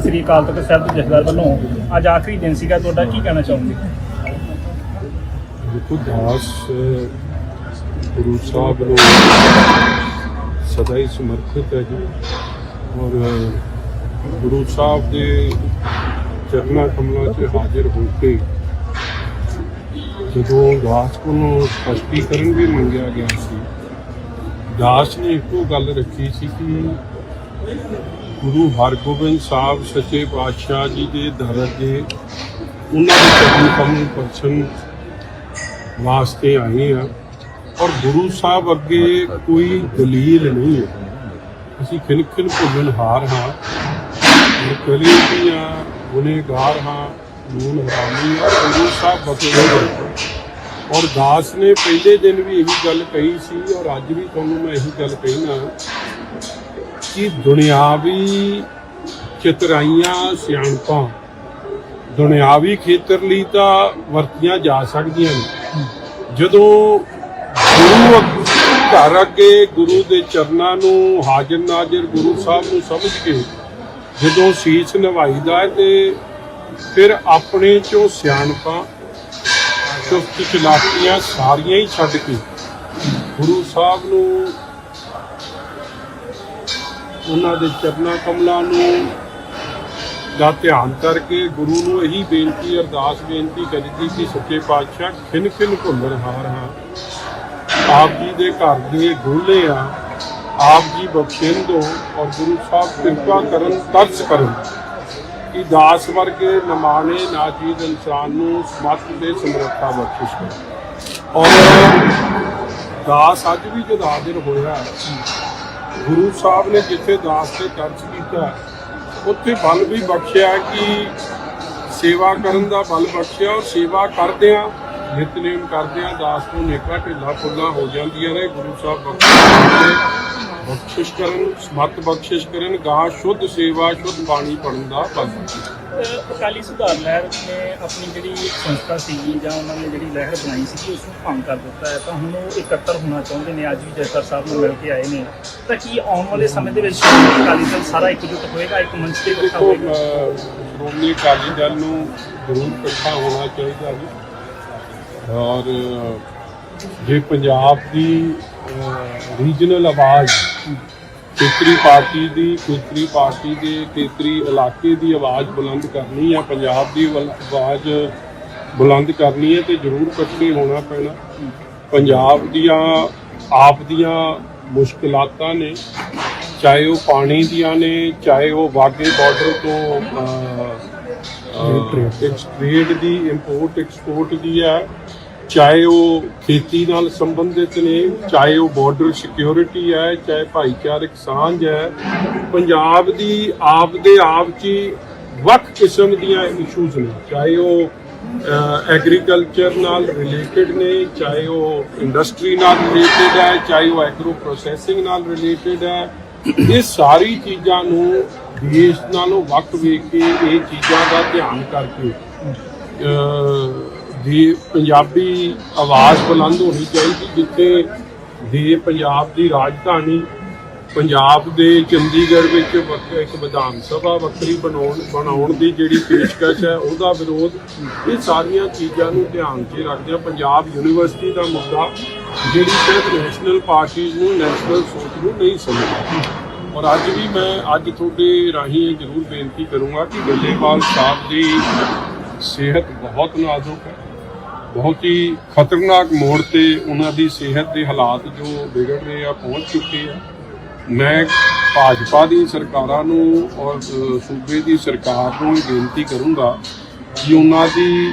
ਸ੍ਰੀ ਅਕਾਲ ਤਖਤ ਸਾਹਿਬ ਦੇ ਜਥੇਦਾਰ ਵੱਲੋਂ ਅੱਜ ਆਖਰੀ ਦਿਨ ਸੀਗਾ, ਤੁਹਾਡਾ ਕੀ ਕਹਿਣਾ ਚਾਹੁੰਦੇ ਦੇਖੋ, ਦਾਸ, ਗੁਰੂ ਸਾਹਿਬ ਨੂੰ ਸਦਾ ਹੀ ਸਮਰਪਿਤ ਹੈ ਜੀ। ਔਰ ਗੁਰੂ ਸਾਹਿਬ ਦੇ ਚਰਨਾਂ ਕਮਲਾਂ 'ਚ ਹਾਜ਼ਰ ਹੋ ਕੇ ਜਦੋਂ ਦਾਸ ਕੋਲੋਂ ਸਪਸ਼ਟੀਕਰਨ ਵੀ ਮੰਗਿਆ ਗਿਆ ਸੀ, ਦਾਸ ਨੇ ਇੱਕੋ ਗੱਲ ਰੱਖੀ ਸੀ ਕਿ ਗੁਰੂ ਹਰਗੋਬਿੰਦ ਸਾਹਿਬ ਸੱਚੇ ਪਾਤਸ਼ਾਹ ਜੀ ਦੇ ਦਰ ਅੱਗੇ ਉਹਨਾਂ ਦੇ ਚਰਨ ਕਮਲ ਪਰਸ਼ਨ ਵਾਸਤੇ ਆਏ ਆ। ਔਰ ਗੁਰੂ ਸਾਹਿਬ ਅੱਗੇ ਕੋਈ ਦਲੀਲ ਨਹੀਂ ਹੈ। ਅਸੀਂ ਖਿਲਖਿਲ ਭੁੱਲਣ ਹਾਰ ਹਾਂ। ਕਲੀ ਦੀਆਂ ਗੁਨੇਗਾਰ ਹਾਂ ਨੂਨ ਹਰਾਮੀ ਆ, ਗੁਰੂ ਸਾਹਿਬ ਬਖਸ਼ੇ ਔਰ ਦਾਸ ਨੇ ਪਹਿਲੇ ਦਿਨ ਵੀ ਇਹੀ ਗੱਲ ਕਹੀ ਸੀ, ਔਰ ਅੱਜ ਵੀ ਤੁਹਾਨੂੰ ਮੈਂ ਇਹੀ ਗੱਲ ਕਹਿਣਾ। ਕਿ ਦੁਨਿਆਵੀ ਚਤਰਾਈਆਂ ਸਿਆਣਪਾਂ, ਦੁਨਿਆਵੀ ਖੇਤਰ ਲਈ ਤਾਂ ਵਰਤੀਆਂ ਜਾ ਸਕਦੀਆਂ ਨੇ। ਜਦੋਂ ਗੁਰੂ ਅੱਗ- ਘਰ ਅੱਗੇ ਗੁਰੂ ਦੇ ਚਰਨਾਂ ਨੂੰ ਹਾਜ਼ਰ ਨਾਜ਼ਰ ਗੁਰੂ ਸਾਹਿਬ ਨੂੰ ਸਮਝ ਕੇ ਜਦੋਂ ਸੀਸ ਨਿਵਾਈਦਾ ਹੈ ਤੇ ਫਿਰ ਆਪਣੇ ਚੋਂ ਸਿਆਣਪਾਂ, ਚੁਸਤ ਚਲਾਕੀਆਂ ਸਾਰੀਆਂ ਹੀ ਛੱਡ ਕੇ ਗੁਰੂ ਸਾਹਿਬ ਨੂੰ ਉਹਨਾਂ ਦੇ ਚਰਨਾਂ ਕਮਲਾਂ ਨੂੰ ਦਾ ਧਿਆਨ ਕਰਕੇ ਗੁਰੂ ਨੂੰ ਇਹੀ ਬੇਨਤੀ, ਅਰਦਾਸ ਬੇਨਤੀ ਕਰੀਦੀ ਕਿ ਸੱਚੇ ਪਾਤਸ਼ਾਹ ਖਿਨ ਖਿਨ ਭੁੱਲਣ ਹਾਰ ਹਾਂ। ਆਪ ਜੀ ਦੇ ਘਰ ਦੇ ਗੋਲੇ ਆ, ਆਪ ਜੀ ਬਖਸ਼ਿੰਦੋ ਔਰ ਗੁਰੂ ਸਾਹਿਬ ਕਿਰਪਾ ਕਰਨ ਤਰਸ ਕਰਨ। ਕਿ ਦਾਸ ਵਰਗੇ ਨਮਾਣੇ ਨਾਜੀਦ ਇਨਸਾਨ ਨੂੰ ਸਮਤ ਦੇ ਸਮਰੱਥਾ ਬਖਸ਼ਿਸ਼ ਕਰੇ ਔਰ ਦਾਸ ਅੱਜ ਵੀ ਜਦ ਹਾਜ਼ਰ ਹੋਇਆ ਗੁਰੂ ਸਾਹਿਬ ਨੇ ਜਿੱਥੇ ਦਾਸ ਤੇ ਤਰਸ ਕੀਤਾ, ਉੱਥੇ ਬਲ ਵੀ ਬਖਸ਼ਿਆ ਕਿ ਸੇਵਾ ਕਰਨ ਦਾ ਬਲ ਬਖਸ਼ਿਆ ਔਰ ਸੇਵਾ ਕਰਦਿਆਂ, ਨਿਤਨੇਮ ਕਰਦਿਆਂ ਦਾਸ ਨੂੰ ਨੇਕਾ ਢਿੱਲਾ ਫੁੱਲਾ ਹੋ ਜਾਂਦੀਆਂ ਨੇ। ਗੁਰੂ ਸਾਹਿਬ ਬਖਸ਼ਿਸ਼ ਬਖਸ਼ਿਸ਼ ਕਰਨ ਸਮਤ ਬਖਸ਼ਿਸ਼ ਕਰਨ ਗਾ ਸ਼ੁੱਧ ਸੇਵਾ, ਸ਼ੁੱਧ ਬਾਣੀ ਪੜਨ ਦਾ ਬਲ ਬਖਸ਼ਿਸ਼ ਅਹ ਅਕਾਲੀ ਸੁਧਾਰ ਲਹਿਰ ਨੇ ਆਪਣੀ ਜਿਹੜੀ ਸੰਸਥਾ ਸੀ ਜਾਂ ਉਹਨਾਂ ਨੇ ਜਿਹੜੀ ਲਹਿਰ ਬਣਾਈ ਸੀ ਉਸ ਨੂੰ ਭੰਗ ਕਰ ਦਿੱਤਾ ਹੈ। ਤਾਂ ਹੁਣ ਉਹ ਇਕੱਤਰ ਹੋਣਾ ਚਾਹੁੰਦੇ ਨੇ। ਅੱਜ ਵੀ ਜਥੇਦਾਰ ਸਾਹਿਬ ਨੂੰ ਮਿਲ ਕੇ ਆਏ ਨੇ। ਤਾਂ ਕੀ ਆਉਣ ਵਾਲੇ ਸਮੇਂ ਦੇ ਵਿੱਚ ਅਕਾਲੀ ਦਲ ਸਾਰਾ ਇਕਜੁੱਟ ਹੋਏਗਾ? ਇੱਕ ਮੰਚ ਤੇ ਇਕੱਠਾ ਹੋਏਗਾ? ਸ਼੍ਰੋਮਣੀ ਅਕਾਲੀ ਦਲ ਨੂੰ ਜ਼ਰੂਰ ਇਕੱਠਾ ਹੋਣਾ ਚਾਹੀਦਾ ਜੀ। ਔਰ ਜੇ ਪੰਜਾਬ ਦੀ ਰੀਜਨਲ ਆਵਾਜ਼ ਖੇਤਰੀ ਪਾਰਟੀ ਦੀ ਖੇਤਰੀ ਪਾਰਟੀ ਦੇ ਖੇਤਰੀ ਇਲਾਕੇ ਦੀ ਆਵਾਜ਼ ਬੁਲੰਦ ਕਰਨੀ ਹੈ ਪੰਜਾਬ ਦੀ ਆਵਾਜ਼ ਬੁਲੰਦ ਕਰਨੀ ਹੈ ਤੇ ਜ਼ਰੂਰ ਇਕੱਠੇ ਹੋਣਾ ਪੈਣਾ। ਪੰਜਾਬ ਦੀਆਂ ਆਪ ਦੀਆਂ ਮੁਸ਼ਕਲਾਤਾਂ ਨੇ ਚਾਹੇ ਉਹ ਪਾਣੀ ਦੀਆਂ ਨੇ ਚਾਹੇ ਉਹ ਵਾਗੇ ਬਾਰਡਰ ਤੋਂ ਟ੍ਰੇਡ ਦੀ ਇੰਪੋਰਟ ਐਕਸਪੋਰਟ ਦੀ ਹੈ। ਚਾਹੇ ਉਹ ਖੇਤੀ ਨਾਲ ਸੰਬੰਧਿਤ ਨੇ, ਚਾਹੇ ਉਹ ਬਾਰਡਰ ਸਿਕਿਉਰਿਟੀ ਹੈ, ਚਾਹੇ ਭਾਈਚਾਰਕ ਸਾਂਝ ਹੈ, ਪੰਜਾਬ ਦੀ ਆਪ ਦੇ ਆਪ 'ਚ ਹੀ ਵੱਖ ਕਿਸਮ ਦੀਆਂ ਇਸ਼ੂਜ਼ ਨੇ। ਚਾਹੇ ਉਹ ਐਗਰੀਕਲਚਰ ਨਾਲ ਰਿਲੇਟਡ ਨੇ, ਚਾਹੇ ਉਹ ਇੰਡਸਟਰੀ ਨਾਲ ਰਿਲੇਟਡ ਹੈ, ਚਾਹੇ ਉਹ ਐਗਰੋ ਪ੍ਰੋਸੈਸਿੰਗ ਨਾਲ ਰਿਲੇਟਡ ਹੈ, ਇਹ ਸਾਰੀ ਚੀਜ਼ਾਂ ਨੂੰ ਦੇਸ਼ ਨਾਲੋਂ ਵੱਖ ਵੇਖ ਕੇ ਇਹ ਚੀਜ਼ਾਂ ਦਾ ਧਿਆਨ ਕਰਕੇ ਦੀ ਪੰਜਾਬੀ ਆਵਾਜ਼ ਬੁਲੰਦ ਹੋਣੀ ਚਾਹੀਦੀ, ਜਿੱਥੇ ਦੇ ਪੰਜਾਬ ਦੀ ਰਾਜਧਾਨੀ ਪੰਜਾਬ ਦੇ ਚੰਡੀਗੜ੍ਹ ਵਿੱਚ ਵੱਖ- ਇੱਕ ਵਿਧਾਨ ਸਭਾ ਵੱਖਰੀ ਬਣਾਉਣ ਬਣਾਉਣ ਦੀ ਜਿਹੜੀ ਪੇਸ਼ਕਸ਼ ਹੈ, ਉਹਦਾ ਵਿਰੋਧ ਇਹ ਸਾਰੀਆਂ ਚੀਜ਼ਾਂ ਨੂੰ ਧਿਆਨ 'ਚ ਰੱਖਦਿਆਂ ਪੰਜਾਬ ਯੂਨੀਵਰਸਿਟੀ ਦਾ ਮੁੱਦਾ ਜਿਹੜੀ ਸਿਰਫ ਨੈਸ਼ਨਲ ਪਾਰਟੀਜ਼ ਨੂੰ, ਨੈਸ਼ਨਲ ਸੋਚ ਨੂੰ ਨਹੀਂ ਸਮਝਦਾ। ਔਰ ਅੱਜ ਵੀ ਮੈਂ, ਅੱਜ ਤੁਹਾਡੇ ਰਾਹੀਂ ਇਹ ਜ਼ਰੂਰ ਬੇਨਤੀ ਕਰੂੰਗਾ ਕਿ ਗੱਲੇਵਾਲ ਸਾਹਿਬ ਦੀ ਸਿਹਤ ਬਹੁਤ ਨਾਜ਼ੁਕ ਹੈ। ਬਹੁਤ ਹੀ ਖਤਰਨਾਕ ਮੋੜ ਤੇ ਉਹਨਾਂ ਦੀ ਸਿਹਤ ਦੇ ਹਾਲਾਤ ਜੋ ਵਿਗੜ ਰਹੇ ਆ, ਪਹੁੰਚ ਚੁੱਕੇ ਆ। ਮੈਂ ਭਾਜਪਾ ਦੀ ਸਰਕਾਰਾਂ ਨੂੰ ਔਰ ਸੂਬੇ ਦੀ ਸਰਕਾਰ ਨੂੰ ਇਹ ਬੇਨਤੀ ਕਰੂੰਗਾ ਕਿ ਉਹਨਾਂ ਦੀ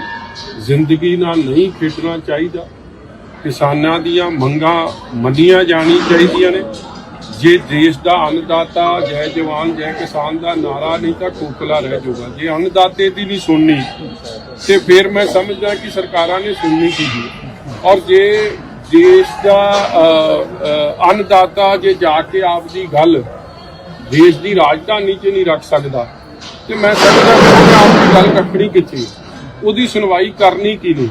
ਜ਼ਿੰਦਗੀ ਨਾਲ ਨਹੀਂ ਖੇਡਣਾ ਚਾਹੀਦਾ। ਕਿਸਾਨਾਂ ਦੀਆਂ ਮੰਗਾਂ ਮੰਨੀਆਂ ਜਾਣੀ ਚਾਹੀਦੀਆਂ ਨੇ। ਜੇ ਦੇਸ਼ ਦਾ ਅੰਨਦਾਤਾ, ਜੈ ਜਵਾਨ, ਜੈ ਕਿਸਾਨ ਦਾ ਨਾਰਾ ਨਹੀਂ ਤਾਂ ਖੋਖਲਾ ਰਹਿ ਜਾਊਗਾ। ਜੇ ਅੰਨਦਾਤੇ ਦੀ ਨਹੀਂ ਸੁਣਨੀ, ਤੇ ਫਿਰ ਮੈਂ ਸਮਝਦਾ ਕਿ ਸਰਕਾਰਾਂ ਨੇ ਸੁਣਨੀ ਕੀ ਔਰ ਜੇ ਦੇਸ਼ ਦਾ ਅੰਨਦਾਤਾ ਜੇ ਜਾ ਕੇ ਆਪਦੀ ਗੱਲ ਦੇਸ਼ ਦੀ ਰਾਜਧਾਨੀ 'ਚ ਨਹੀਂ ਰੱਖ ਸਕਦਾ, ਤੇ ਮੈਂ ਸਮਝਦਾ ਕਿ ਆਪਦੀ ਗੱਲ ਰੱਖਣੀ ਕਿੱਥੇ ਉਹਦੀ ਸੁਣਵਾਈ ਕਰਨੀ ਕੀ ਨਹੀਂ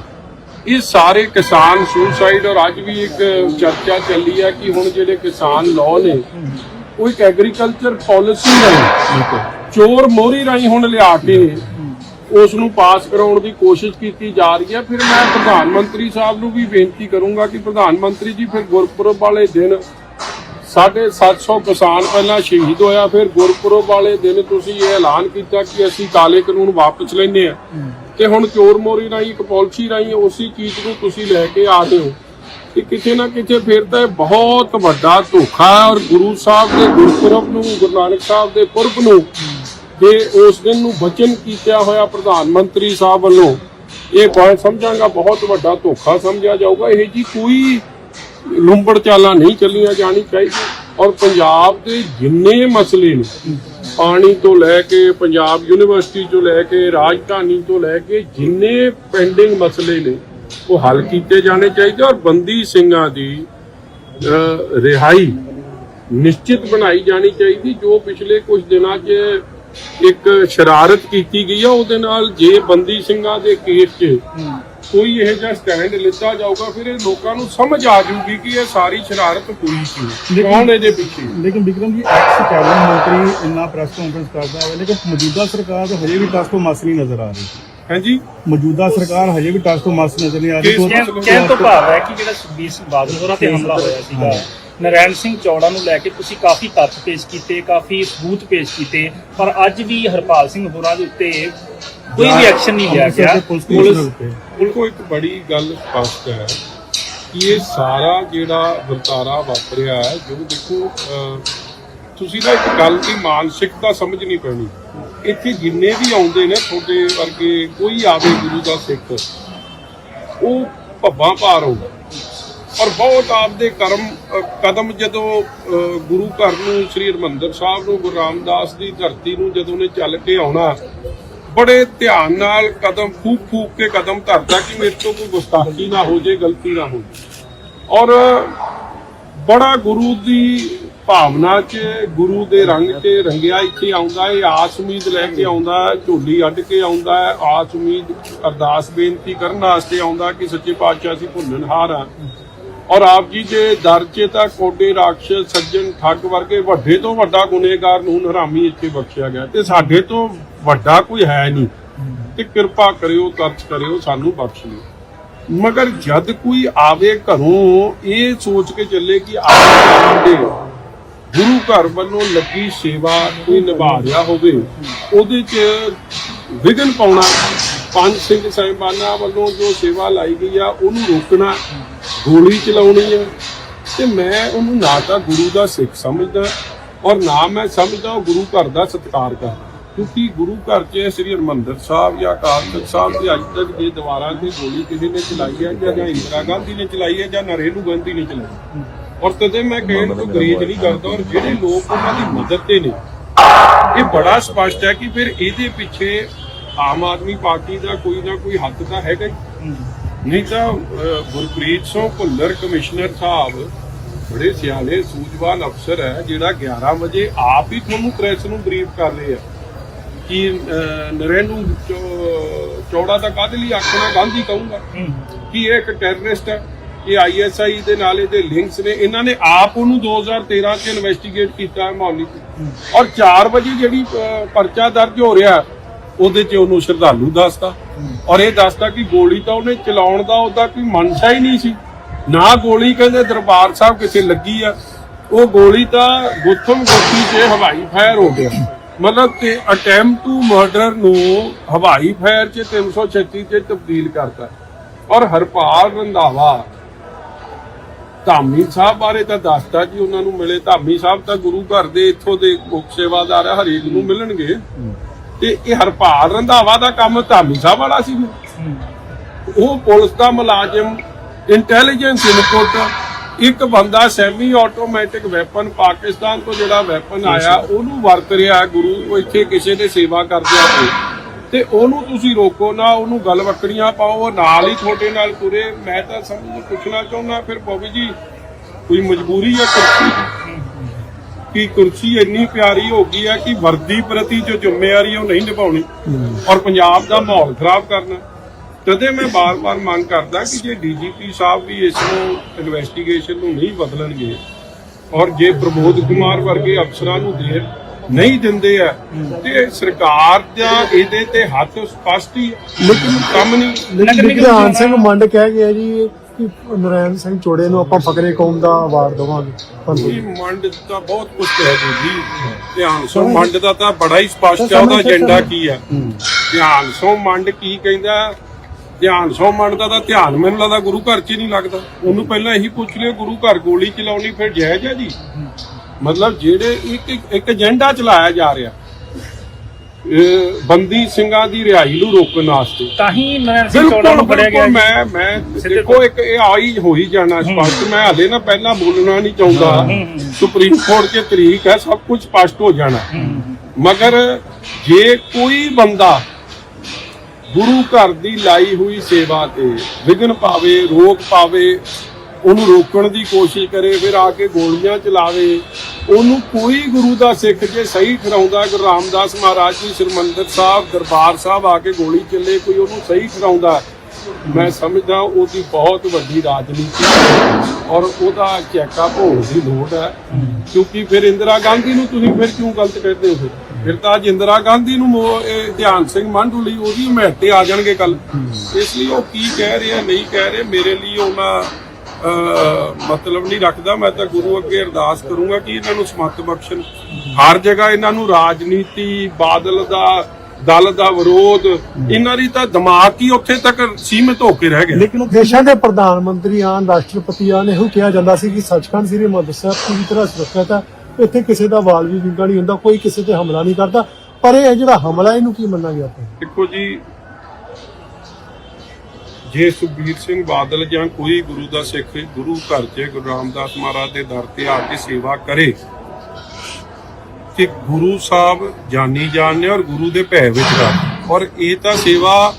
ਇਹ ਸਾਰੇ ਕਿਸਾਨ ਸੁਸਾਈਡ ਔਰ ਅੱਜ ਵੀ ਇੱਕ ਚਰਚਾ ਚੱਲੀ ਹੈ ਕਿ ਹੁਣ ਜਿਹੜੇ ਕਿਸਾਨ ਲਾਅ ਨੇ, ਉਹ ਇੱਕ ਐਗਰੀਕਲਚਰ ਪਾਲਿਸੀ ਹੈ ਚੋਰ ਮੋਹਰੀ ਰਾਹੀਂ ਹੁਣ ਲਿਆ ਕੇ ਉਸ ਨੂੰ ਪਾਸ ਕਰਾਉਣ ਦੀ ਕੋਸ਼ਿਸ਼ ਕੀਤੀ ਜਾ ਰਹੀ ਹੈ। ਫਿਰ ਮੈਂ ਪ੍ਰਧਾਨ ਮੰਤਰੀ ਸਾਹਿਬ ਨੂੰ ਵੀ ਬੇਨਤੀ ਕਰੂੰਗਾ ਕਿ ਪ੍ਰਧਾਨ ਮੰਤਰੀ ਜੀ, ਫਿਰ ਗੁਰਪੁਰਬ ਵਾਲੇ ਦਿਨ ਸਾਢੇ 700 ਕਿਸਾਨ ਪਹਿਲਾਂ ਸ਼ਹੀਦ ਹੋਇਆ। ਫਿਰ ਗੁਰਪੁਰਬ ਵਾਲੇ ਦਿਨ ਤੁਸੀਂ ਇਹ ਐਲਾਨ ਕੀਤਾ ਕਿ ਅਸੀਂ ਕਾਲੇ ਕਾਨੂੰਨ ਵਾਪਸ ਲੈਨੇ ਆ ਤੇ ਹੁਣ ਚੋਰ ਮੋਰੀ ਰਾਹੀਂ, ਇੱਕ ਪਾਲਿਸੀ ਰਾਹੀਂ ਉਸੇ ਚੀਜ਼ ਨੂੰ ਤੁਸੀਂ ਲੈ ਕੇ ਆ ਰਹੇ ਹੋ ਕਿ ਕਿਤੇ ਨਾ ਕਿਤੇ ਫਿਰ ਤਾਂ ਇਹ ਬਹੁਤ ਵੱਡਾ ਧੋਖਾ ਹੈ ਔਰ ਗੁਰੂ ਸਾਹਿਬ ਦੇ ਗੁਰਪੁਰਬ ਨੂੰ, ਗੁਰੂ ਨਾਨਕ ਸਾਹਿਬ ਦੇ ਪੁਰਬ ਨੂੰ ਤੇ ਉਸ ਦਿਨ ਨੂੰ ਬਚਨ ਕੀਤਾ ਹੋਇਆ ਪ੍ਰਧਾਨ ਮੰਤਰੀ ਸਾਹਿਬ ਵੱਲੋਂ, ਇਹ ਪੁਆਇੰਟ ਸਮਝਾਂਗਾ, ਬਹੁਤ ਵੱਡਾ ਧੋਖਾ ਸਮਝਿਆ ਜਾਊਗਾ। ਇਹ ਜੀ ਕੋਈ ਲੁੰਬੜ ਚਾਲਾਂ ਨਹੀਂ ਚੱਲੀਆਂ ਜਾਣੀ ਚਾਹੀਦੀ ਔਰ ਪੰਜਾਬ ਦੇ ਜਿੰਨੇ ਮਸਲੇ ਨੇ, ਪਾਣੀ ਤੋਂ ਲੈ ਕੇ ਪੰਜਾਬ ਯੂਨੀਵਰਸਿਟੀ ਤੋਂ ਲੈ ਕੇ ਰਾਜਧਾਨੀ ਤੋਂ ਲੈ ਕੇ ਜਿੰਨੇ ਪੈਂਡਿੰਗ ਮਸਲੇ ਨੇ, ਉਹ ਹੱਲ ਕੀਤੇ ਜਾਣੇ ਚਾਹੀਦੇ ਔਰ ਬੰਦੀ ਸਿੰਘਾਂ ਦੀ ਰਿਹਾਈ ਨਿਸ਼ਚਿਤ ਬਣਾਈ ਜਾਣੀ ਚਾਹੀਦੀ। ਜੋ ਪਿਛਲੇ ਕੁਝ ਦਿਨਾਂ 'ਚ ਇੱਕ ਸ਼ਰਾਰਤ ਕੀਤੀ ਗਈ ਆ, ਉਹਦੇ ਨਾਲ ਜੇ ਬੰਦੀ ਸਿੰਘਾਂ ਦੇ ਕੇਸ 'ਚ ਕੋਈ ਇਹ ਜਿਹਾ ਸਟੈਂਡ ਲਿੱਤਾ ਜਾਊਗਾ ਫਿਰ ਇਹ ਲੋਕਾਂ ਨੂੰ ਸਮਝ ਆ ਜਾਊਗੀ ਕਿ ਇਹ ਸਾਰੀ ਸ਼ਰਾਰਤ ਹੋਈ ਸੀ। ਲੇਕਿਨ- ਕੌਣ ਇਹਦੇ ਪਿੱਛੇ? ਲੇਕਿਨ ਵਿਕਰਮ ਜੀ ਐਕਸ ਕੈਬਨਿਟ ਮੰਤਰੀ ਇੰਨਾ ਪ੍ਰੈਸ ਕਾਨਫਰੰਸ ਕਰਦਾ ਹੈ ਲੇਕਿਨ ਮੌਜੂਦਾ ਸਰਕਾਰ ਤਾਂ ਹਜੇ ਵੀ ਟਸ ਤੋਂ ਮਸ ਨਹੀਂ ਨਜ਼ਰ ਆ ਰਹੀ। ਹਾਂਜੀ? ਮੌਜੂਦਾ ਸਰਕਾਰ ਹਜੇ ਵੀ ਟਸ ਤੋਂ ਮਸ ਨਜ਼ਰ ਨਹੀਂ ਆ ਰਹੀ। ਕਹਿਣ ਤੋਂ ਭਾਵ ਹੈ ਕਿ ਜਿਹੜਾ ਸੁਖਬੀਰ ਸਿੰਘ ਬਾਦਲ ਹੋਰਾਂ ਤੇ ਹਮਲਾ ਹੋਇਆ ਸੀਗਾ ਨਰੈਣ ਸਿੰਘ ਚੌੜਾ ਨੂੰ ਲੈ ਕੇ ਤੁਸੀਂ ਕਾਫੀ ਤੱਥ ਪੇਸ਼ ਕੀਤੇ ਕਾਫੀ ਸਬੂਤ ਪੇਸ਼ ਕੀਤੇ ਪਰ ਅੱਜ ਵੀ ਹਰਪਾਲ ਸਿੰਘ ਹੋਰਾਂ ਦੇ ਉੱਤੇ ਕੋਈ ਵੀ ਐਕਸ਼ਨ ਨਹੀਂ ਲਿਆ ਗਿਆ। ਦੇ ਪੁਲਿਸ ਬਿਲਕੁਲ ਇੱਕ ਬੜੀ ਗੱਲ ਸਪਸ਼ਟ ਹੈ ਕਿ ਇਹ ਸਾਰਾ ਜਿਹੜਾ ਵਰਤਾਰਾ ਵਾਪਰਿਆ ਹੈ ਜੋ ਦੇਖੋ ਤੁਸੀਂ ਨਾ ਇੱਕ ਗੱਲ ਦੀ ਮਾਨਸਿਕਤਾ ਸਮਝਣੀ ਪੈਣੀ। ਇੱਥੇ ਜਿੰਨੇ ਵੀ ਆਉਂਦੇ ਨੇ ਤੁਹਾਡੇ ਵਰਗੇ ਕੋਈ ਆਵੇ ਗੁਰੂ ਦਾ ਸਿੱਖ ਉਹ ਭੱਬਾਂ ਭਾਰ ਆਉਂਦਾ। ਔਰ ਬਹੁਤ ਆਪਦੇ ਕਰਮ ਕਦਮ ਜਦੋਂ ਗੁਰੂ ਘਰ ਨੂੰ ਸ੍ਰੀ ਹਰਿਮੰਦਰ ਸਾਹਿਬ ਨੂੰ ਗੁਰੂ ਰਾਮਦਾਸ ਦੀ ਧਰਤੀ ਨੂੰ ਜਦੋਂ ਨੇ ਚੱਲ ਕੇ ਆਉਣਾ ਬੜੇ ਧਿਆਨ ਨਾਲ ਕਦਮ ਫੂਕ ਫੂਕ ਕੇ ਕਦਮ ਧਰਦਾ ਕਿ ਮੇਰੇ ਤੋਂ ਕੋਈ ਗੁਸਤਾਖੀ ਨਾ ਹੋ ਜੇ ਗਲਤੀ ਨਾ ਹੋ ਜੇ ਔਰ ਬੜਾ ਗੁਰੂ ਦੀ ਭਾਵਨਾ 'ਚ ਗੁਰੂ ਦੇ ਰੰਗ 'ਚ ਰੰਗਿਆ ਇੱਥੇ ਆਉਂਦਾ ਹੈ, ਆਸ ਉਮੀਦ ਲੈ ਕੇ ਆਉਂਦਾ, ਝੋਲੀ ਅੱਡ ਕੇ ਆਉਂਦਾ ਹੈ, ਆਸ ਉਮੀਦ ਅਰਦਾਸ ਬੇਨਤੀ ਕਰਨ ਵਾਸਤੇ ਆਉਂਦਾ ਕਿ ਸੱਚੇ ਪਾਤਸ਼ਾਹ ਅਸੀਂ ਭੁੱਲਣਹਾਰ ਆ ਔਰ ਆਪ ਜੀ ਦੇ ਦਰ 'ਚ ਤਾਂ ਕੋਡੇ ਰਾਖਸ਼, ਸੱਜਣ, ਠੱਗ ਵਰਗੇ ਵੱਡੇ ਤੋਂ ਵੱਡਾ ਗੁਨੇਗਾਰ ਨੂੰ ਹਰਾਮੀ ਇੱਥੇ ਬਖਸ਼ਿਆ ਗਿਆ ਤੇ ਸਾਡੇ ਤੋਂ ਵੱਡਾ ਕੋਈ ਹੈ ਨਹੀਂ। ਤੇ ਕਿਰਪਾ ਕਰਿਓ, ਤਰਸ ਕਰਿਓ, ਸਾਨੂੰ ਬਖਸ਼ ਲਿਓ ਮਗਰ ਜਦ ਕੋਈ ਆਵੇ ਘਰੋਂ, ਇਹ ਸੋਚ ਕੇ ਚੱਲੇ ਕਿ ਆਵੇ ਗੁਰੂ ਘਰ ਵੱਲੋਂ ਲੱਗੀ ਸੇਵਾ ਕੋਈ ਨਿਭਾ ਰਿਹਾ ਹੋਵੇ, ਉਹਦੇ 'ਚ ਵਿਘਨ ਪਾਉਣਾ, ਪੰਜ ਸਿੰਘ ਸਾਹਿਬਾਨਾਂ ਵੱਲੋਂ ਜੋ ਸੇਵਾ ਲਾਈ ਗਈ ਆ, ਉਹਨੂੰ ਰੋਕਣਾ, ਗੋਲੀ ਚਲਾਉਣੀ ਹੈ ਤੇ ਮੈਂ ਉਹਨੂੰ ਨਾ ਤਾਂ ਗੁਰੂ ਦਾ ਸਿੱਖ ਸਮਝਦਾ, ਔਰ ਨਾ ਮੈਂ ਸਮਝਦਾ ਉਹ ਗੁਰੂ ਘਰ ਦਾ ਸਤਿਕਾਰ ਕਰਦਾ। ਕਿਉਂਕਿ ਗੁਰੂ ਘਰ 'ਚ ਸ੍ਰੀ ਹਰਿਮੰਦਰ ਸਾਹਿਬ ਜਾਂ ਅਕਾਲ ਤਖਤ ਸਾਹਿਬ ਦੇ ਅੱਜ ਤੱਕ ਦੇ ਦੀਵਾਰਾਂ ਤੇ ਗੋਲੀ ਕਿਸੇ ਨੇ ਚਲਾਈ ਹੈ ਜਾਂ ਇੰਦਰਾ ਗਾਂਧੀ ਨੇ ਚਲਾਈ ਹੈ ਜਾਂ ਨਰੇਂਦੂ ਗਾਂਧੀ ਨੇ ਚਲਾਈ। ਔਰ ਤਦੇ ਮੈਂ ਕਹਿਣ ਤੋਂ ਗਰੇਜ ਨਹੀਂ ਕਰਦਾ ਔਰ ਜਿਹੜੇ ਲੋਕ ਉਹਨਾਂ ਦੀ ਮਦਦ ਤੇ ਨੇ ਇਹ ਬੜਾ ਸਪਸ਼ਟ ਹੈ ਕਿ ਫਿਰ ਇਹਦੇ ਪਿੱਛੇ ਆਮ ਆਦਮੀ ਪਾਰਟੀ ਦਾ ਕੋਈ ਨਾ ਕੋਈ ਹੱਥ ਤਾਂ ਹੈਗਾ ਹੀ। ਨਹੀਂ ਤਾਂ ਗੁਰਪ੍ਰੀਤ ਸਿੰਘ ਭੁੱਲਰ ਕਮਿਸ਼ਨਰ ਸਾਹਿਬ ਬੜੇ ਸਿਆਣੇ ਸੂਝਵਾਨ ਅਫਸਰ ਹੈ ਜਿਹੜਾ 11 ਵਜੇ ਆਪ ਹੀ ਤੁਹਾਨੂੰ ਪ੍ਰੈਸ ਨੂੰ ਬਰੀਫ ਕਰ ਰਹੇ ਆ ਕਿ ਨਰੇਂਦੂ ਚੌ- ਚੌੜਾ ਦਾ ਕਾਹਦੇ ਲਈ ਆਖਣਾ ਗਾਂਧੀ ਕਹੂੰਗਾ। ਕਿ ਇਹ ਇੱਕ ਟੈਰਰਿਸਟ ਹੈ ਇਹ ਆਈਐਸਆਈ ਦੇ ਨਾਲ ਇਹਦੇ ਲਿੰਕਸ ਨੇ। ਇਹਨਾਂ ਨੇ ਆਪ ਉਹਨੂੰ 2013 ਚ ਇਨਵੈਸਟੀਗੇਟ ਕੀਤਾ ਹੈ ਮੌਲੀ ਔਰ 4 ਵਜੇ ਜਿਹੜੀ ਪਰਚਾ ਦਰਜ ਹੋ ਰਿਹਾ ਉਹਦੇ 'ਚ ਉਹਨੂੰ ਸ਼ਰਧਾਲੂ ਦੱਸਦਾ ਔਰ ਇਹ ਦੱਸਦਾ ਕਿ ਗੋਲੀ ਤਾਂ ਉਹਨੇ ਚਲਾਉਣ ਦਾ ਉਹਦਾ ਕੋਈ ਮਨਸ਼ਾ ਹੀ ਨਹੀਂ ਸੀ। ਨਾ ਗੋਲੀ ਕਹਿੰਦੇ ਦਰਬਾਰ ਸਾਹਿਬ ਕਿਸੇ ਲੱਗੀ ਆ। ਉਹ ਗੋਲੀ ਤਾਂ ਗੁੱਥਮ ਗੋਤੀ 'ਚ ਹਵਾਈ ਫਾਇਰ ਹੋ ਗਿਆ। ਮਤਲਬ ਕਿ ਅਟੈਂਪਟ ਟੂ ਮਰਡਰ ਨੂੰ ਹਵਾਈ ਫਾਇਰ 'ਚ 336 'ਚ ਤਬਦੀਲ ਕਰਤਾ। ਔਰ ਹਰਪਾਲ ਰੰਧਾਵਾ ਧਾਮੀ ਸਾਹਿਬ ਬਾਰੇ ਤਾਂ ਦੱਸਦਾ ਜੀ ਉਹਨਾਂ ਨੂੰ ਮਿਲੇ। ਧਾਮੀ ਸਾਹਿਬ ਤਾਂ ਗੁਰੂ ਘਰ ਦੇ ਇੱਥੋਂ ਦੇ ਮੁੱਖ ਸੇਵਾਦਾਰ ਆ ਹਰੇਕ ਨੂੰ ਮਿਲਣਗੇ। ਤੇ ਇਹ ਹਰਪਾਲ ਰੰਧਾਵਾ ਦਾ ਕੰਮ ਧਾਮੀ ਸਾਹਿਬ ਵਾਲਾ ਸੀ। ਉਹ ਪੁਲਿਸ ਦਾ ਮੁਲਾਜ਼ਮ ਇੰਟੈਲੀਜੈਂਸ ਇਨਪੁਟ ਇੱਕ ਬੰਦਾ ਸੈਮੀ ਆਟੋਮੈਟਿਕ ਵੈਪਨ ਪਾਕਿਸਤਾਨ ਤੋਂ ਜਿਹੜਾ ਵੈਪਨ ਆਇਆ ਉਹਨੂੰ ਵਰਤ ਰਿਹਾ ਗੁਰੂ ਉਹ ਇੱਥੇ ਕਿਸੇ ਦੇ ਸੇਵਾ ਕਰਦਿਆਂ ਤੇ ਤੇ ਉਹਨੂੰ ਤੁਸੀਂ ਰੋਕੋ ਨਾ ਉਹਨੂੰ ਗੱਲ ਵਕੜੀਆਂ ਪਾਓ ਨਾਲ ਹੀ ਤੁਹਾਡੇ ਨਾਲ ਤੁਰੇ। ਮੈਂ ਤਾਂ ਸਮਝ ਪੁੱਛਣਾ ਚਾਹੁੰਦਾ ਫਿਰ ਬੋਬੀ ਜੀ ਕੋਈ ਮਜਬੂਰੀ ਹੈ ਕੁਰਸੀ? ਕਿ ਕੁਰਸੀ ਇੰਨੀ ਪਿਆਰੀ ਹੋ ਗਈ ਹੈ ਕਿ ਵਰਦੀ ਪ੍ਰਤੀ ਜੋ ਜ਼ਿੰਮੇਵਾਰੀ ਉਹ ਨਹੀਂ ਨਿਭਾਉਣੀ। ਔਰ ਪੰਜਾਬ ਦਾ ਮਾਹੌਲ ਖਰਾਬ ਕਰਨਾ। ਤਦੇ ਮੈਂ ਬਾਰ-ਬਾਰ ਮੰਗ ਕਰਦਾ ਕਿ ਜੇ ਡੀਜੀਪੀ ਸਾਹਿਬ ਵੀ ਇਸ ਨੂੰ ਇਨਵੈਸਟੀਗੇਸ਼ਨ ਨੂੰ ਨਹੀਂ ਬਦਲਣਗੇ ਔਰ ਜੇ ਪ੍ਰਮੋਦ ਕੁਮਾਰ ਵਰਗੇ ਅਫਸਰਾਂ ਨੂੰ ਦੇਰ ਨਹੀਂ ਦਿੰਦੇ ਆ ਤੇ ਸਰਕਾਰ ਦਾ ਇਹਦੇ ਤੇ ਹੱਥ ਸਪਸ਼ਟ ਹੀ ਹੈ। ਲੇਕਿਨ ਕੰਮ ਨਹੀਂ ਚੋਣਾਂ- ਸਿੰਘ ਮੰਡ ਕਹਿ ਗਿਆ ਜੀ ਕਿ ਨਰਾਇਣ ਸਿੰਘ ਚੋੜੇ ਨੂੰ ਆਪਾਂ ਫਕਰੇ ਕੌਮ ਦਾ ਅਵਾਰਡ ਦੇਵਾਂਗੇ। ਇਹ ਮੰਡ ਤਾਂ ਬਹੁਤ ਕੁਝ ਕਹਿ ਦੋ ਜੀ। ਧਿਆਨ ਸੋ ਮੰਡ ਦਾ ਤਾਂ ਬੜਾ ਹੀ ਸਪਸ਼ਟ ਹੈ ਉਹਦਾ ਏਜੰਡਾ ਕੀ ਹੈ ਧਿਆਨ ਸੋ ਮੰਡ ਕੀ ਕਹਿੰਦਾ ਧਿਆਨ ਸੋ ਮੰਡ ਦਾ ਤਾਂ ਧਿਆਨ ਮੈਨੂੰ ਲੱਗਦਾ ਗੁਰੂ ਘਰ 'ਚ ਹੀ ਨਹੀਂ ਲੱਗਦਾ। ਉਹਨੂੰ ਪਹਿਲਾਂ ਇਹੀ ਪੁੱਛ ਲਿਓ ਗੁਰੂ ਘਰ ਗੋਲੀ ਚਲਾਉਣੀ ਫਿਰ ਜਾਇਜ਼ ਹੈ ਜੀ? ਮਤਲਬ ਜਿਹੜੇ ਇੱਕ ਇੱਕ- ਏਜੰਡਾ ਚਲਾਇਆ ਜਾ ਰਿਹਾ ਬੰਦੀ ਸਿੰਘਾਂ ਦੀ ਰਿਹਾਈ ਨੂੰ ਰੋਕਣ ਵਾਸਤੇ। ਤਾਂ ਹੀ ਨਰੈਣ ਸਿੰਘ ਚੌੜਾ ਨੂੰ ਫੜਿਆ ਗਿਆ। ਮੈਂ ਮੈਂ ਦੇਖੋ ਇੱਕ ਇਹ ਆਈ ਹੋਈ ਜਾਣਾ ਸਪਸ਼ਟ ਮੈਂ ਹਲੇ ਨਾ ਪਹਿਲਾਂ ਬੋਲਣਾ ਨਹੀਂ ਚਾਹੁੰਦਾ। ਸੁਪਰੀਮ ਕੋਰਟ 'ਚ ਤਰੀਕ ਹੈ ਸਭ ਕੁਝ ਸਪਸ਼ਟ ਹੋ ਜਾਣਾ। ਮਗਰ ਜੇ ਕੋਈ ਬੰਦਾ ਗੁਰੂ ਘਰ ਦੀ ਲਾਈ ਹੋਈ ਸੇਵਾ ਤੇ ਵਿਘਨ ਪਾਵੇ, ਰੋਕ ਪਾਵੇ, ਉਹਨੂੰ ਰੋਕਣ ਦੀ ਕੋਸ਼ਿਸ਼ ਕਰੇ, ਫਿਰ ਆ ਕੇ ਗੋਲੀਆਂ ਚਲਾਵੇ, ਉਹਨੂੰ ਕੋਈ ਗੁਰੂ ਦਾ ਸਿੱਖ ਜੇ ਸਹੀ ਠਹਿਰਾਉਂਦਾ, ਗੁਰੂ ਰਾਮਦਾਸ ਮਹਾਰਾਜ ਜੀ, ਸਿਰਮੰਦਰ ਸਾਹਿਬ, ਦਰਬਾਰ ਸਾਹਿਬ ਆ ਕੇ ਗੋਲੀ ਚੱਲੇ, ਕੋਈ ਉਹਨੂੰ ਸਹੀ ਠਹਿਰਾਉਂਦਾ, ਮੈਂ ਸਮਝਦਾ ਉਹਦੀ ਬਹੁਤ ਵੱਡੀ ਰਾਜਨੀਤੀ ਔਰ ਉਹਦਾ ਚੈੱਕਅਪ ਭੋਣ ਦੀ ਲੋੜ ਹੈ, ਕਿਉਂਕਿ ਫਿਰ ਇੰਦਰਾ ਗਾਂਧੀ ਨੂੰ ਤੁਸੀਂ ਫਿਰ ਕਿਉਂ ਗਲਤ ਕਹਿੰਦੇ ਹੋ ਫਿਰ ਤਾਂ ਅੱਜ ਇੰਦਰਾ ਗਾਂਧੀ ਨੂੰ ਧਿਆਨ ਸਿੰਘ ਮੰਡੂ ਲਈ ਉਹਦੀ ਹਮਾਇਤੇ ਆ ਜਾਣਗੇ ਕੱਲ ਇਸ ਲਈ ਉਹ ਕੀ ਕਹਿ ਰਹੇ, ਨਹੀਂ ਕਹਿ ਰਹੇ, ਮੇਰੇ ਲਈ ਉਹਨਾਂ ਮਤਲਬ ਨਹੀਂ ਰੱਖਦਾ। ਮੈਂ ਤਾਂ ਗੁਰੂ ਅੱਗੇ ਅਰਦਾਸ ਕਰੂੰਗਾ ਕਿ ਇਹਨਾਂ ਨੂੰ ਸਮੱਤ ਬਖਸ਼ਣ। ਹਰ ਜਗ੍ਹਾ ਇਹਨਾਂ ਨੂੰ ਰਾਜਨੀਤੀ, ਬਾਦਲ ਦਾ, ਦਲ ਦਾ ਵਿਰੋਧ, ਇਹਨਾਂ ਦੀ ਤਾਂ ਦਿਮਾਗ ਹੀ ਉੱਥੇ ਤੱਕ ਸੀਮਿਤ ਹੋ ਕੇ ਰਹਿ ਗਿਆ। ਲੇਕਿਨ ਦੇਸ਼ਾਂ ਦੇ ਪ੍ਰਧਾਨ ਮੰਤਰੀ ਆਨ, ਰਾਸ਼ਟਰਪਤੀ ਇਹੋ ਕਿਹਾ ਜਾਂਦਾ ਸੀ ਕਿ ਸੱਚਖੰਡ ਸ੍ਰੀ ਹਰਿਮੰਦਰ ਪੂਰੀ ਤਰ੍ਹਾਂ ਸੁਰੱਖਿਅਤ ਹੈ। ਇੱਥੇ ਕਿਸੇ ਦਾ ਵਾਲ ਵੀ ਵਿੰਗਾ ਨਹੀਂ ਹੁੰਦਾ, ਕੋਈ ਕਿਸੇ ਤੇ ਹਮਲਾ ਨਹੀਂ ਕਰਦਾ। ਪਰ ਇਹ ਜਿਹੜਾ ਹਮਲਾ, ਇਹਨੂੰ ਕੀ ਮੰਨਾਂਗੇ ਆਪਾਂ? ਦੇਖੋ ਜੀ, ਜੇ ਸੁਖਬੀਰ ਸਿੰਘ ਬਾਦਲ ਜਾਂ ਕੋਈ ਗੁਰੂ ਦਾ ਸਿੱਖ, ਗੁਰੂ ਘਰ 'ਚ ਗੁਰੂ ਰਾਮਦਾਸ ਮਹਾਰਾਜ ਦੇ ਦਰ ਤੇ ਆ ਕੇ ਸੇਵਾ ਕਰੇ ਕਿ ਗੁਰੂ ਸਾਹਿਬ ਜਾਨੀ ਜਾਣਨੇ ਔਰ ਗੁਰੂ ਦੇ ਭੈ ਵਿੱਚ ਕਰ ਔਰ ਇਹ ਤਾਂ ਸੇਵਾ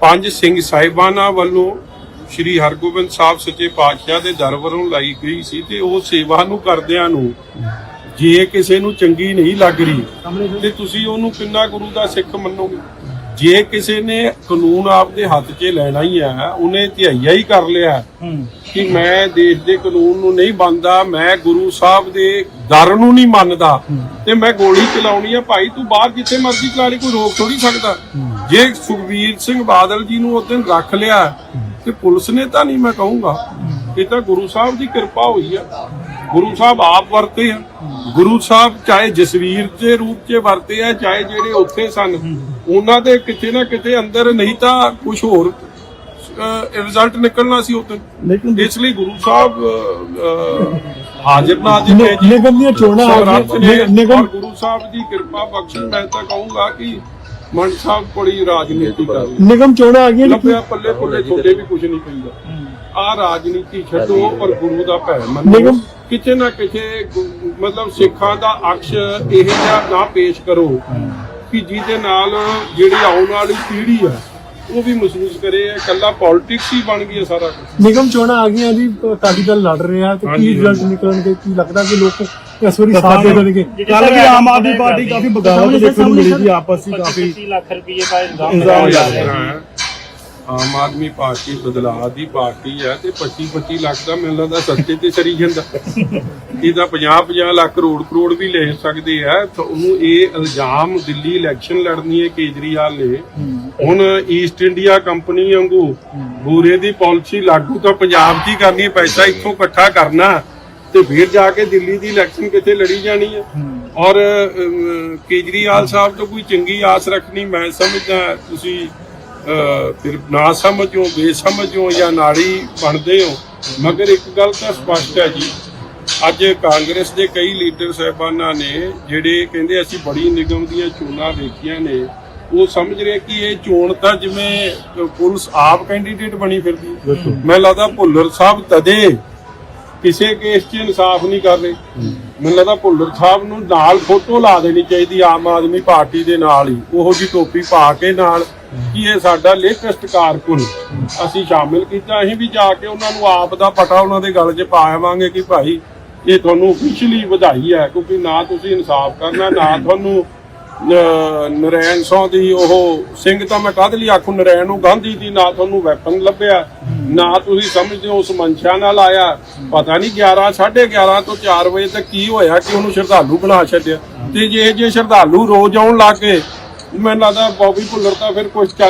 ਪੰਜ ਸਿੰਘ ਸਾਹਿਬਾਨਾਂ ਵੱਲੋਂ ਸ੍ਰੀ ਹਰਗੋਬਿੰਦ ਸਾਹਿਬ ਸੱਚੇ ਪਾਤਸ਼ਾਹ ਦੇ ਦਰ ਵੱਲੋਂ ਲਾਈ ਗਈ ਸੀ ਤੇ ਉਹ ਸੇਵਾ ਨੂੰ ਕਰਦਿਆਂ ਨੂੰ ਜੇ ਕਿਸੇ ਨੂੰ ਚੰਗੀ ਨਹੀਂ ਲੱਗ ਰਹੀ ਤੇ ਤੁਸੀਂ ਉਹਨੂੰ ਕਿੰਨਾ ਗੁਰੂ ਦਾ ਸਿੱਖ ਮੰਨੋਗੇ? ਜੇ ਕਿਸੇ ਨੇ ਕਾਨੂੰਨ ਆਪਦੇ ਹੱਥ 'ਚ ਲੈਣਾ ਹੀ ਹੈ ਉਹਨੇ ਧਿਆਈਆ ਹੀ ਕਰ ਲਿਆ ਕਿ ਮੈਂ ਦੇਸ਼ ਦੇ ਕਾਨੂੰਨ ਨੂੰ ਨਹੀਂ ਮੰਨਦਾ ਮੈਂ ਗੁਰੂ ਸਾਹਿਬ ਦੇ ਦਰ ਨੂੰ ਨਹੀਂ ਮੰਨਦਾ ਤੇ ਮੈਂ ਗੋਲੀ ਚਲਾਉਣੀ ਆ ਭਾਈ ਤੂੰ ਬਾਹਰ ਜਿੱਥੇ ਮਰਜ਼ੀ ਚਲਾ ਲਈ ਕੋਈ ਰੋਕ ਥੋੜੀ ਸਕਦਾ। ਜੇ ਸੁਖਬੀਰ ਸਿੰਘ ਬਾਦਲ ਜੀ ਨੂੰ ਉਸ ਦਿਨ ਰੱਖ ਲਿਆ ਤੇ ਪੁਲਿਸ ਨੇ ਤਾਂ ਨਹੀਂ ਮੈਂ ਕਹੂੰਗਾ। ਇਹ ਤਾਂ ਗੁਰੂ ਸਾਹਿਬ ਦੀ ਕਿਰਪਾ ਹੋਈ ਆ। ਗੁਰੂ ਸਾਹਿਬ ਆਪ ਵਰਤੇ ਆ। ਗੁਰੂ ਸਾਹਿਬ ਚਾਹੇ ਜਸਵੀਰ ਦੇ ਰੂਪ 'ਚ ਵਰਤੇ ਆ ਚਾਹੇ ਜਿਹੜੇ ਉੱਥੇ ਸਨ ਉਹਨਾਂ ਦੇ ਕਿਤੇ ਨਾ ਕਿਤੇ ਅੰਦਰ ਨਹੀਂ ਤਾਂ ਕੁਝ ਹੋਰ ਰਿਜ਼ਲਟ ਨਿਕਲਣਾ ਸੀ ਉੱਥੇ। ਲੇਕਿਨ ਇਸ ਲਈ ਗੁਰੂ ਸਾਹਿਬ ਹਾਜ਼ਰ ਨਾਜ਼ਰ ਨੇ ਜੀ ਨਿਗਮ ਦੀਆਂ ਚੋਣਾਂ ਨਿਗਮ- ਗੁਰੂ ਸਾਹਿਬ ਦੀ ਕਿਰਪਾ ਬਖਸ਼ਣ ਮੈਂ ਤਾਂ ਕਹੂੰਗਾ ਕਿ ਮੰਡ ਸਾਹਿਬ ਰਾਜਨੀਤੀ ਕਰ ਨਿਗਮ ਚੋਣਾਂ ਆ ਗਈਆਂ ਲੱਭਿਆ ਪੱਲੇ ਪੁੱਲੇ ਤੁਹਾਡੇ ਵੀ ਕੁਝ ਨਹੀਂ ਪੈਂਦਾ। ਆ ਰਾਜਨੀਤੀ ਛੱਡੋ ਔਰ ਗੁਰੂ ਦਾ ਭੈ ਮੰਨੋ। ਨਿਗਮ- ਕਿਤੇ ਨਾ ਕਿਤੇ ਮਤਲਬ ਸਿੱਖਾਂ ਦਾ ਅਕਸ਼ ਇਹ ਜਿਹਾ ਨਾ ਪੇਸ਼ ਕਰੋ ਕਿ ਜਿਹਦੇ ਨਾਲ ਜਿਹੜੀ ਆਉਣ ਵਾਲੀ ਪੀੜ੍ਹੀ ਆ ਉਹ ਵੀ ਮਹਿਸੂਸ ਕਰੇ ਇਕੱਲਾ ਪੋਲਿਟਿਕਸ ਹੀ ਬਣ ਗਈ ਸਾਰਾ ਕੁਝ ਨਿਗਮ ਚੋਣਾਂ ਆ ਗਈਆਂ ਜੀ ਅਕਾਲੀ ਦਲ ਲੜ ਰਿਹਾ ਤੇ ਕੀ ਰਿਜ਼ਲਟ ਨਿਕਲਣਗੇ ਕੀ ਲੱਗਦਾ ਕਿ ਲੋਕ ਇਸ ਵਾਰੀ ਸਾਥ ਦੇ ਦੇਣਗੇ ਕੱਲ ਵੀ ਆਮ ਆਦਮੀ ਪਾਰਟੀ ਕਾਫੀ ਬਗਾਵਤ ਦੇਖਣ ਨੂੰ ਮਿਲੀ ਸੀ ਆਪਸ ਵਿੱਚ ਕਾਫੀ 25 ਲੱਖ ਰੁਪਏ ਦਾ ਇਲਜ਼ਾਮ ਜਾ ਰਿਹਾ ਰਿਹਾ ਹੈ। ਆਮ ਆਦਮੀ ਪਾਰਟੀ ਬਦਲਾਅ ਦੀ ਪਾਰਟੀ ਹੈ ਤੇ 25 25 ਲੱਖ ਦਾ ਮੈਨੂੰ ਲੱਗਦਾ ਸਸਤੇ ਤੇ ਸਰੀ ਜਾਂਦਾ। ਇਹਦਾ 50 50 ਲੱਖ ਕਰੋੜ ਕਰੋੜ ਵੀ ਲੈ ਸਕਦੇ ਆ। ਤਾਂ ਉਹਨੂੰ ਇਹ ਇਲਜ਼ਾਮ ਦਿੱਲੀ ਇਲੈਕਸ਼ਨ ਲੜਨੀ ਹੈ ਕੇਜਰੀਵਾਲ ਨੇ। ਹੁਣ ਈਸਟ ਇੰਡੀਆ ਕੰਪਨੀ ਵਾਂਗੂ ਬੂਰੇ ਦੀ ਪਾਲਿਸੀ ਲਾਗੂ ਤਾਂ ਪੰਜਾਬ 'ਚ ਹੀ ਕਰਨੀ ਪੈਸਾ ਇੱਥੋਂ ਇਕੱਠਾ ਕਰਨਾ। ਤੇ ਫਿਰ ਜਾ ਕੇ ਦਿੱਲੀ ਦੀ ਇਲੈਕਸ਼ਨ ਕਿਤੇ ਲੜੀ ਜਾਣੀ ਹੈ। ਔਰ ਕੇਜਰੀਵਾਲ ਸਾਹਿਬ ਤੋਂ ਕੋਈ ਚੰਗੀ ਆਸ ਰੱਖਣੀ ਮੈਂ ਸਮਝਦਾ ਤੁਸੀਂ ਫਿਰ ਨਾ ਸਮਝੋ ਬੇਸਮਝੋ ਜਾਂ ਨਾੜੀ ਬਣਦੇ ਹੋ। ਮਗਰ ਇੱਕ ਗੱਲ ਤਾਂ ਸਪਸ਼ਟ ਹੈ ਜੀ। ਅੱਜ ਕਾਂਗਰਸ ਦੇ ਕਈ ਲੀਡਰ ਸਾਹਿਬਾਨਾਂ ਨੇ ਜਿਹੜੇ ਕਹਿੰਦੇ ਅਸੀਂ ਬੜੀ ਨਿਗਮ ਦੀਆਂ ਚੋਣਾਂ ਵੇਖੀਆਂ ਨੇ ਉਹ ਸਮਝ ਰਹੇ ਕਿ ਇਹ ਚੋਣ ਤਾਂ ਜਿਵੇਂ ਪੁਲਿਸ ਆਪ ਕੈਂਡੀਡੇਟ ਬਣੀ ਫਿਰਦੀ। ਮੈਨੂੰ ਲੱਗਦਾ ਭੁੱਲਰ ਸਾਹਿਬ ਤਦੇ ਕਿਸੇ ਕੇਸ 'ਚ ਇਨਸਾਫ ਨਹੀਂ ਕਰ ਰਹੇ ਮੈਨੂੰ ਲੱਗਦਾ ਭੁੱਲਰ ਸਾਹਿਬ ਨੂੰ ਨਾਲ ਫੋਟੋ ਲਾ ਦੇਣੀ ਚਾਹੀਦੀ, ਆਮ ਆਦਮੀ ਪਾਰਟੀ ਦੇ ਨਾਲ ਹੀ। ਉਹੋ ਜੀ ਟੋਪੀ ਪਾ ਕੇ ਨਾਲ ਕਿ ਇਹ ਸਾਡਾ ਲੇਟੈਸਟ ਕਾਰਕੁਨ। ਅਸੀਂ ਸ਼ਾਮਿਲ ਕੀਤਾ, ਅਸੀਂ ਵੀ ਜਾ ਕੇ ਉਹਨਾਂ ਨੂੰ ਆਪ ਦਾ ਪਟਾ ਉਹਨਾਂ ਦੇ ਗਲ 'ਚ ਪਾ ਆਵਾਂਗੇ ਕਿ ਭਾਈ, ਇਹ ਤੁਹਾਨੂੰ ਅਫੀਸ਼ੀਅਲੀ ਵਧਾਈ ਹੈ, ਕਿਉਂਕਿ ਨਾ ਤੁਸੀਂ ਇਨਸਾਫ ਕਰਨਾ, ਨਾ ਤੁਹਾਨੂੰ ਨਰੈਣ ਸੌ ਦੀ, ਉਹ ਸਿੰਘ ਤਾਂ ਮੈਂ ਕਾਹਦੇ ਲਈ ਆਖੂ, ਨਰੈਣ ਨੂੰ ਗਾਂਧੀ ਦੀ ਨਾ ਤੁਹਾਨੂੰ ਵੈਪਨ ਲੱਭਿਆ, ਨਾ ਤੁਸੀਂ ਸਮਝਦੇ ਹੋ, ਉਸ ਮਨਸ਼ਾ ਨਾਲ ਆਇਆ। ਪਤਾ ਨਹੀਂ 11 11:30 ਤੋਂ 4 ਵਜੇ ਤੱਕ ਕੀ ਹੋਇਆ, ਕਿ ਉਹਨੂੰ ਸ਼ਰਧਾਲੂ ਬਣਾ ਛੱਡਿਆ। ਤੇ ਜੇ ਜੇ ਸ਼ਰਧਾਲੂ ਰੋਜ਼ ਆਉਣ ਲੱਗੇ ਮੈਨੂੰ ਲੱਗਦਾ ਬੌਬੀ ਭੁੱਲਰ ਤਾਂ ਫਿਰ ਕੁਝ